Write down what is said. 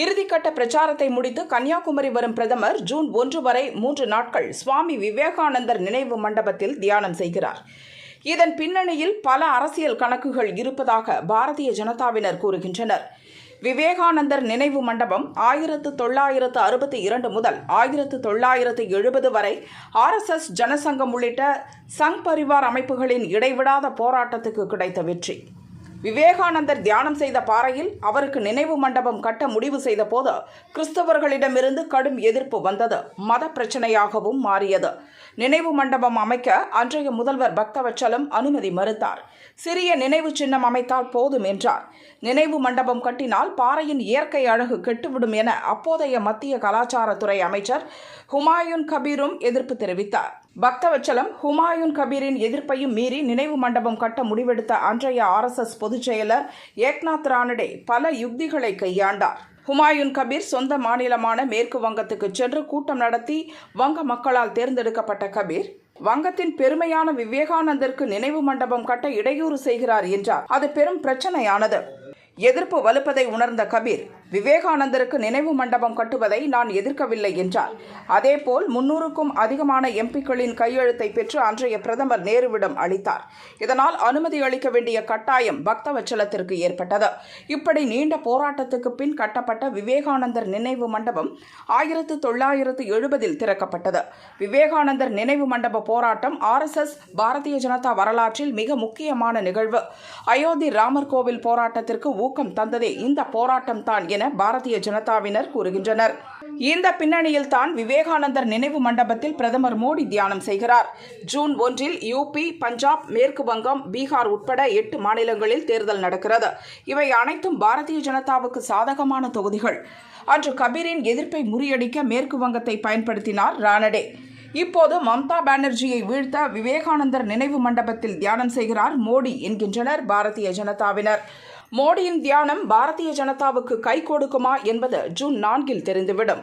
இறுதிக்கட்ட பிரச்சாரத்தை முடித்து கன்னியாகுமரி வரும் பிரதமர் ஜூன் ஒன்று வரை மூன்று நாட்கள் சுவாமி விவேகானந்தர் நினைவு மண்டபத்தில் தியானம் செய்கிறார். இதன் பின்னணியில் பல அரசியல் கணக்குகள் இருப்பதாக பாரதிய ஜனதாவினர் கூறுகின்றனர். விவேகானந்தர் நினைவு மண்டபம் ஆயிரத்து தொள்ளாயிரத்து அறுபத்தி இரண்டு முதல் ஆயிரத்து தொள்ளாயிரத்து எழுபது வரை ஆர்எஸ்எஸ் ஜனசங்கம் உள்ளிட்ட சங் பரிவார் அமைப்புகளின் இடைவிடாத போராட்டத்துக்கு கிடைத்த வெற்றி. விவேகானந்தர் தியானம் செய்த பாறையில் அவருக்கு நினைவு மண்டபம் கட்ட முடிவு செய்த போது கிறிஸ்தவர்களிடமிருந்து கடும் எதிர்ப்பு வந்தது. மத பிரச்சனையாகவும் மாறியது. நினைவு மண்டபம் அமைக்க அன்றைய முதல்வர் பக்தவச்சலம் அனுமதி மறுத்தார். சிறிய நினைவு சின்னம் அமைத்தால் போதும் என்றார். நினைவு மண்டபம் கட்டினால் பாறையின் இயற்கை அழகு கெட்டுவிடும் என அப்போதைய மத்திய கலாச்சாரத்துறை அமைச்சர் ஹுமாயூன் கபீரும் எதிர்ப்பு தெரிவித்தார். பக்தவச்சலம் ஹுமாயூன் கபீரின் எதிர்ப்பையும் மீறி நினைவு மண்டபம் கட்ட முடிவெடுத்த அன்றைய ஆர்எஸ்எஸ் பொதுச் செயலர் ஏக்நாத் ரானடே பல யுக்திகளை கையாண்டார். ஹுமாயூன் கபீர் சொந்த மாநிலமான மேற்கு வங்கத்துக்கு சென்று கூட்டம் நடத்தி வங்க மக்களால் தேர்ந்தெடுக்கப்பட்ட கபீர் வங்கத்தின் பெருமையான விவேகானந்தருக்கு நினைவு மண்டபம் கட்ட இடையூறு செய்கிறார் என்றார். அது பெரும் பிரச்சனையானது. எதிர்ப்பு வலுப்பதை உணர்ந்த கபீர் விவேகானந்தருக்கு நினைவு மண்டபம் கட்டுவதை நான் எதிர்க்கவில்லை என்றார். அதேபோல் முன்னூறுக்கும் அதிகமான எம்பிக்களின் கையெழுத்தை பெற்று அன்றைய பிரதமர் நேருவிடம் அளித்தார். இதனால் அனுமதி அளிக்க வேண்டிய கட்டாயம் பக்தவச்சலத்திற்கு ஏற்பட்டது. இப்படி நீண்ட போராட்டத்துக்கு பின் கட்டப்பட்ட விவேகானந்தர் நினைவு மண்டபம் ஆயிரத்து தொள்ளாயிரத்து எழுபதில் திறக்கப்பட்டது. விவேகானந்தர் நினைவு மண்டப போராட்டம் ஆர்எஸ்எஸ் பாரதிய ஜனதா வரலாற்றில் மிக முக்கியமான நிகழ்வு. அயோத்தி ராமர் கோவில் போராட்டத்திற்கு ஊக்கம் தந்ததே இந்த போராட்டம் தான் என என பாரதிய ஜனதாவினர் கூறுகின்றனர். இந்த பின்னணியில் தான் விவேகானந்தர் நினைவு மண்டபத்தில் பிரதமர் மோடி தியானம் செய்கிறார். ஜூன் ஒன்றில் யூபி பஞ்சாப் மேற்கு வங்கம் பீகார் உட்பட எட்டு மாநிலங்களில் தேர்தல் நடக்கிறது. இவை அனைத்தும் பாரதிய ஜனதாவுக்கு சாதகமான தொகுதிகள். அன்று கபீரின் எதிர்ப்பை முறியடிக்க மேற்கு வங்கத்தை பயன்படுத்தினார் ரானடே. இப்போது மம்தா பானர்ஜியை வீழ்த்த விவேகானந்தர் நினைவு மண்டபத்தில் தியானம் செய்கிறார் மோடி என்கின்றனர் பாரதிய ஜனதாவினர். மோடியின் தியானம் பாரதிய ஜனதாவுக்கு கை கொடுக்குமா என்பது ஜூன் நான்கில் தெரிந்துவிடும்.